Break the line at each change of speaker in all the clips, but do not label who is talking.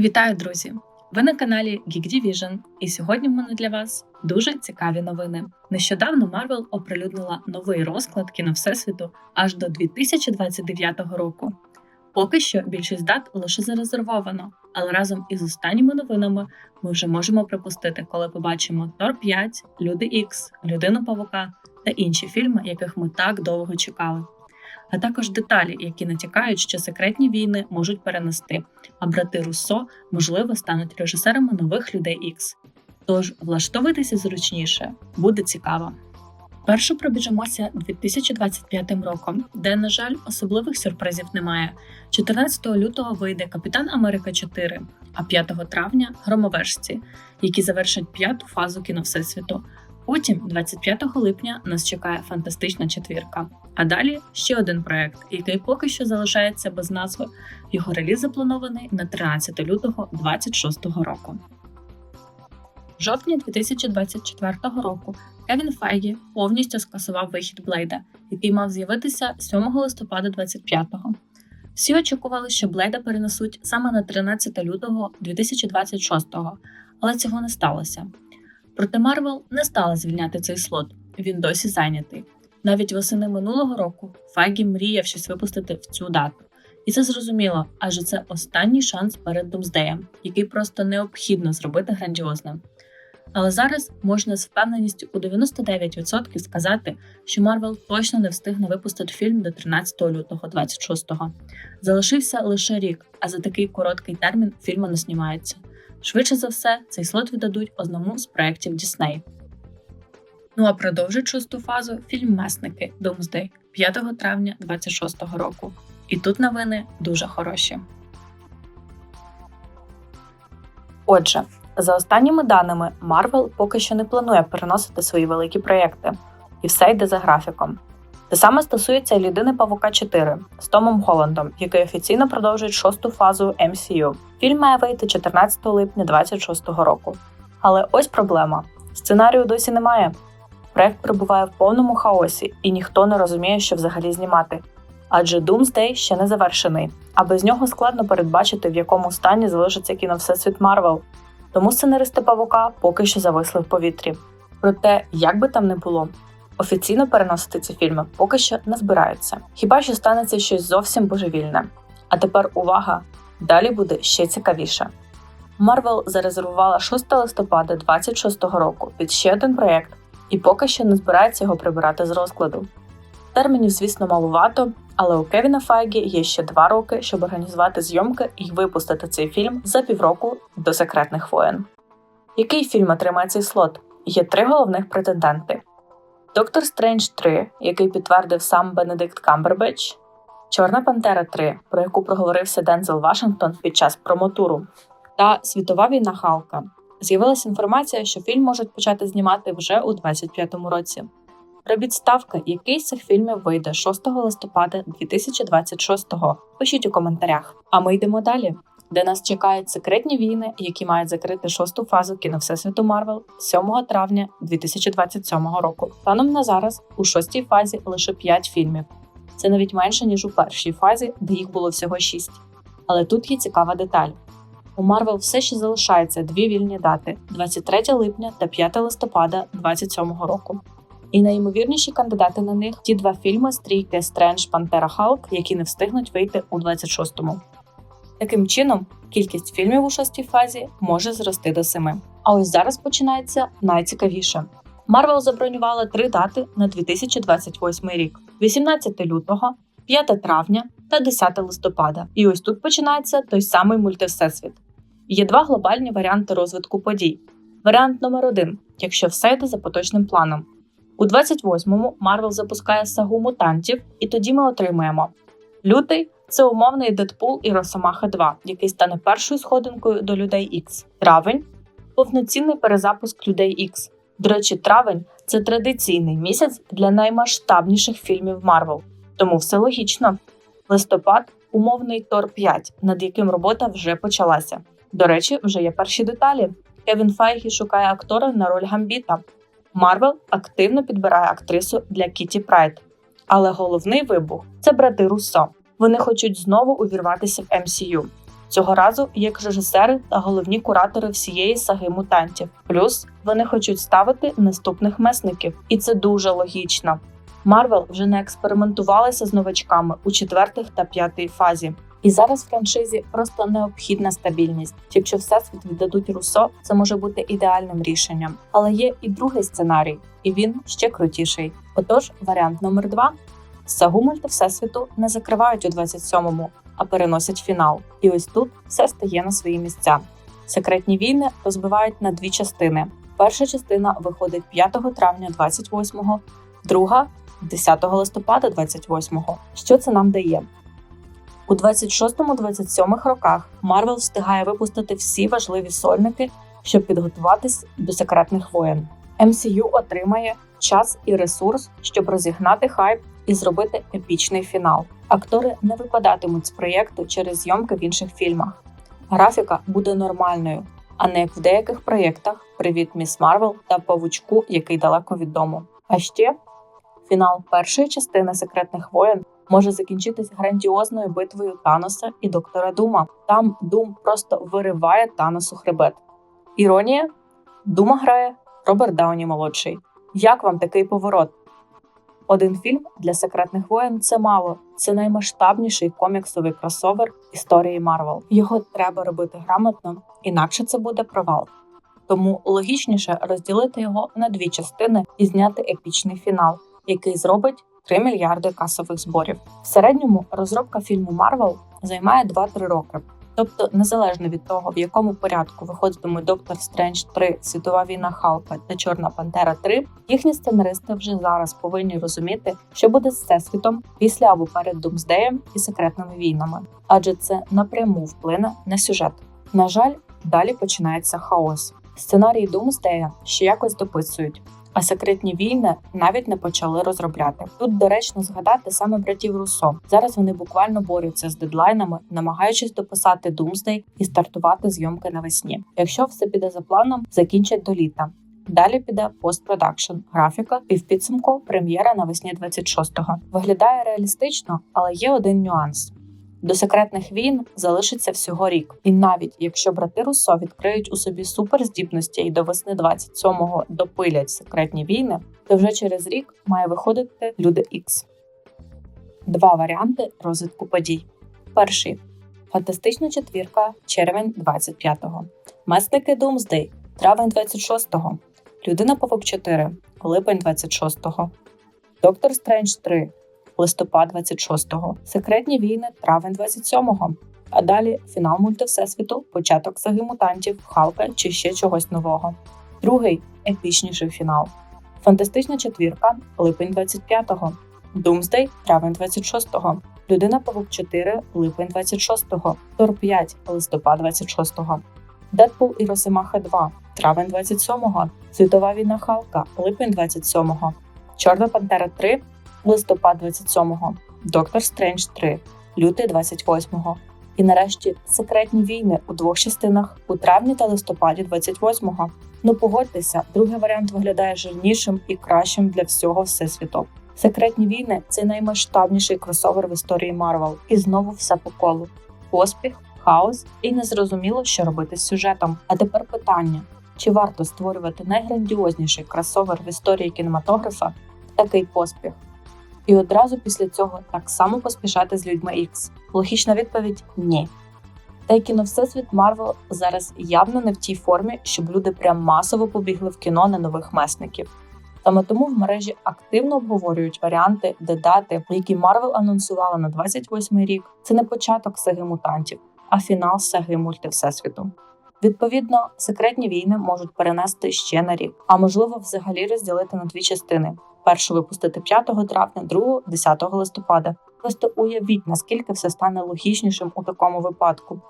Вітаю, друзі! Ви на каналі Geek Division, і сьогодні в мене для вас дуже цікаві новини. Нещодавно Marvel оприлюднила новий розклад кіно Всесвіту аж до 2029 року. Поки що більшість дат лише зарезервовано, але разом із останніми новинами ми вже можемо припустити, коли побачимо Тор 5, Люди Ікс, Людину Павука та інші фільми, яких ми так довго чекали. А також деталі, які натякають, що секретні війни можуть перенести, а брати Руссо, можливо, стануть режисерами нових людей Ікс. Тож влаштовуйтеся зручніше, буде цікаво. Першу пробіжимося 2025 роком, де, на жаль, особливих сюрпризів немає. 14 лютого вийде Капітан Америка 4, а 5 травня громовержці, які завершать п'яту фазу кіно Всесвіту. Потім, 25 липня, нас чекає фантастична четвірка. А далі ще один проект, який поки що залишається без назви. Його реліз запланований на 13 лютого 2026 року. В жовтні 2024 року Кевін Файгі повністю скасував вихід Блейда, який мав з'явитися 7 листопада 25-го. Всі очікували, що Блейда перенесуть саме на 13 лютого 2026-го, але цього не сталося. Проте Марвел не стала звільняти цей слот, він досі зайнятий. Навіть восени минулого року Файгі мріяв щось випустити в цю дату. І це зрозуміло, адже це останній шанс перед Думсдеєм, який просто необхідно зробити грандіозним. Але зараз можна з впевненістю у 99% сказати, що Марвел точно не встигне випустити фільм до 13 лютого 26-го. Залишився лише рік, а за такий короткий термін фільму не знімається. Швидше за все, цей слот віддадуть одному з проєктів Дісней. Ну а продовжить шосту фазу фільм Месники Doomsday 5 травня 26-го року. І тут новини дуже хороші. Отже, за останніми даними, Marvel поки що не планує переносити свої великі проєкти, і все йде за графіком. Те саме стосується і людини Павука 4 з Томом Холландом, який офіційно продовжує шосту фазу MCU. Фільм має вийти 14 липня 26-го року. Але ось проблема: сценарію досі немає. Проект перебуває в повному хаосі, і ніхто не розуміє, що взагалі знімати. Адже Doomsday ще не завершений, а без нього складно передбачити, в якому стані залишиться кіно Всесвіт Марвел. Тому сценаристи павука поки що зависли в повітрі. Проте, як би там не було, офіційно переносити ці фільми поки що не збираються. Хіба що станеться щось зовсім божевільне? А тепер увага! Далі буде ще цікавіше. Марвел зарезервувала 6 листопада 26-го року під ще один проєкт, і поки що не збирається його прибирати з розкладу. Термінів, звісно, малувато, але у Кевіна Файгі є ще два роки, щоб організувати зйомки і випустити цей фільм за півроку до секретних воєн. Який фільм отримає цей слот? Є три головних претенденти: Доктор Стрендж 3, який підтвердив сам Бенедикт Камбербеч, Чорна Пантера 3, про яку проговорився Дензел Вашингтон під час промотуру, та Світова війна Халка. З'явилася інформація, що фільм можуть почати знімати вже у 25-му році. Робіть ставки, який з цих фільмів вийде 6 листопада 2026-го. Пишіть у коментарях. А ми йдемо далі, де нас чекають секретні війни, які мають закрити шосту фазу кіно Всесвіту Марвел 7 травня 2027 року. Станом на зараз у шостій фазі лише 5 фільмів. Це навіть менше ніж у першій фазі, де їх було всього 6. Але тут є цікава деталь. У Марвел все ще залишається дві вільні дати: 23 липня та 5 листопада 2027 року. І найімовірніші кандидати на них ті два фільми стрійки Стрендж Пантера Халк, які не встигнуть вийти у 26-му. Таким чином, кількість фільмів у шостій фазі може зрости до семи. А ось зараз починається найцікавіше. Марвел забронювала три дати на 2028 рік: 18 лютого, 5 травня та 10 листопада. І ось тут починається той самий мультивсесвіт. Є два глобальні варіанти розвитку подій. Варіант номер один, якщо все йде за поточним планом. У 28-му Марвел запускає сагу мутантів, і тоді ми отримаємо лютий це умовний Дедпул і Росомаха 2, який стане першою сходинкою до людей Ікс. Травень повноцінний перезапуск людей Ікс. До речі, травень це традиційний місяць для наймасштабніших фільмів Марвел, тому все логічно. Листопад умовний Тор 5, над яким робота вже почалася. До речі, вже є перші деталі. Кевін Файгі шукає актора на роль Гамбіта. Марвел активно підбирає актрису для Кіті Прайд. Але головний вибух це брати Руссо. Вони хочуть знову увірватися в MCU. Цього разу як режисери та головні куратори всієї саги мутантів. Плюс вони хочуть ставити наступних месників, і це дуже логічно. Марвел вже не експериментувалися з новачками у четвертих та п'ятій фазі. І зараз франшизі просто необхідна стабільність. Якщо всесвіт віддадуть Руссо, це може бути ідеальним рішенням. Але є і другий сценарій, і він ще крутіший. Отож, варіант номер два: сагу мульти всесвіту не закривають у 27-му, а переносять фінал. І ось тут все стає на свої місця. Секретні війни розбивають на дві частини. Перша частина виходить 5 травня 28-го, друга 10 листопада 28-го. Що це нам дає? У 26-27 роках Марвел встигає випустити всі важливі сольники, щоб підготуватись до секретних воєн. MCU отримає час і ресурс, щоб розігнати хайп і зробити епічний фінал. Актори не випадатимуть з проєкту через зйомки в інших фільмах. Графіка буде нормальною, а не як в деяких проєктах Привіт, міс Марвел та Павучку, який далеко від дому. А ще фінал першої частини секретних воєн може закінчитись грандіозною битвою Таноса і доктора Дума. Там Дум просто вириває Таносу хребет. Іронія Дума грає Роберт Дауні молодший. Як вам такий поворот? Один фільм для секретних воєн це мало. Це наймасштабніший коміксовий кросовер історії Марвел. Його треба робити грамотно, інакше це буде провал. Тому логічніше розділити його на дві частини і зняти епічний фінал, який зробить 3 мільярди касових зборів. В середньому розробка фільму Марвел займає 2-3 роки. Тобто, незалежно від того, в якому порядку виходитимуть Доктор Стрендж 3, Світова війна Халка та Чорна Пантера 3, їхні сценаристи вже зараз повинні розуміти, що буде з всесвітом після або перед Думсдеєм і секретними війнами, адже це напряму вплине на сюжет. На жаль, далі починається хаос. Сценарії Думсдея ще якось дописують. А секретні війни навіть не почали розробляти. Тут доречно згадати саме братів Руссо. Зараз вони буквально борються з дедлайнами, намагаючись дописати Думсдей і стартувати зйомки навесні. Якщо все піде за планом, закінчать до літа. Далі піде постпродакшн, графіка і в підсумку прем'єра навесні 26-го. Виглядає реалістично, але є один нюанс. До секретних війн залишиться всього рік, і навіть якщо брати Руссо відкриють у собі суперздібності і до весни 27-го допилять секретні війни, то вже через рік має виходити Люди Ікс. Два варіанти розвитку подій. Перший фантастична четвірка червень 25-го. Месники Думсдей травень 26-го. Людина Павук 4 липень 26-го. Доктор Стрендж 3 листопад 26-го, секретні війни, травень 27-го. А далі фінал мульти Всесвіту, початок саги мутантів, Халка чи ще чогось нового. Другий епічніший фінал. Фантастична четвірка, липень 25-го. Думсдей, травень 26-го. Людина Павук 4, липень 26-го. Тор 5, листопад 26-го. Дедпул і Росимаха 2, травень 27-го. Світова війна Халка, липень 27-го. Чорна Пантера 3, листопад 27-го, Доктор Стрендж 3, лютий 28-го. І нарешті секретні війни у двох частинах у травні та листопаді 28-го. Ну погодьтеся, другий варіант виглядає жирнішим і кращим для всього всесвіту. Секретні війни це наймасштабніший кросовер в історії Марвел. І знову все по колу: поспіх, хаос і незрозуміло, що робити з сюжетом. А тепер питання: чи варто створювати найграндіозніший кросовер в історії кінематографа такий поспіх? І одразу після цього так само поспішати з людьми Ікс? Логічна відповідь ні. Та й кіно Всесвіт Марвел зараз явно не в тій формі, щоб люди прям масово побігли в кіно на нових месників. Саме тому в мережі активно обговорюють варіанти, де дати, які Марвел анонсувала на 28-й рік, це не початок саги мутантів, а фінал саги мульти Всесвіту. Відповідно, секретні війни можуть перенести ще на рік, а можливо, взагалі розділити на дві частини: першу випустити 5 травня, другу 10 листопада. Просто уявіть, наскільки все стане логічнішим у такому випадку.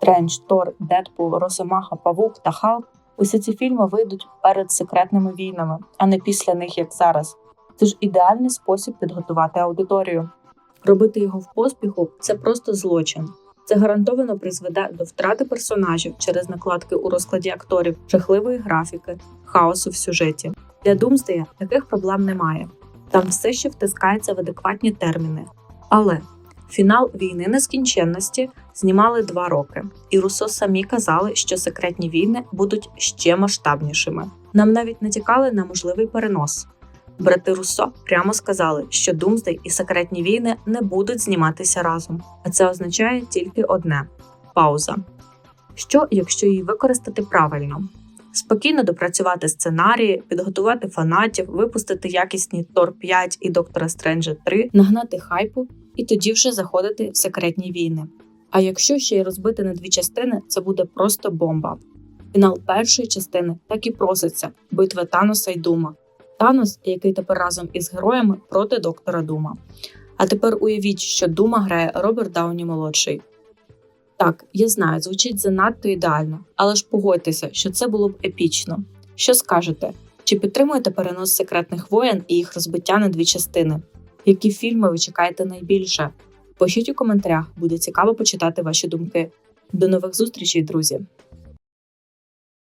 Трендж, Тор, Дедпул, Росомаха, Павук та Халк усі ці фільми вийдуть перед секретними війнами, а не після них, як зараз. Це ж ідеальний спосіб підготувати аудиторію. Робити його в поспіху це просто злочин. Це гарантовано призведе до втрати персонажів через накладки у розкладі акторів, жахливої графіки, хаосу в сюжеті. Для Думсдея таких проблем немає. Там все ще втискається в адекватні терміни. Але Фінал війни нескінченності знімали два роки, і Руссо самі казали, що секретні війни будуть ще масштабнішими. Нам навіть натякали на можливий перенос. Брати Руссо прямо сказали, що Думсдей і секретні війни не будуть зніматися разом, а це означає тільки одне пауза. Що, якщо її використати правильно? Спокійно допрацювати сценарії, підготувати фанатів, випустити якісні Тор 5 і Доктора Стренджа 3, нагнати хайпу і тоді вже заходити в секретні війни. А якщо ще й розбити на дві частини, це буде просто бомба. Фінал першої частини так і проситься битва Таноса й Дума. Танос, який тепер разом із героями проти доктора Дума. А тепер уявіть, що Дума грає Роберт Дауні молодший. Так, я знаю, звучить занадто ідеально, але ж погодьтеся, що це було б епічно. Що скажете? Чи підтримуєте перенос секретних воєн і їх розбиття на дві частини? Які фільми ви чекаєте найбільше? Пишіть у коментарях, буде цікаво почитати ваші думки. До нових зустрічей, друзі!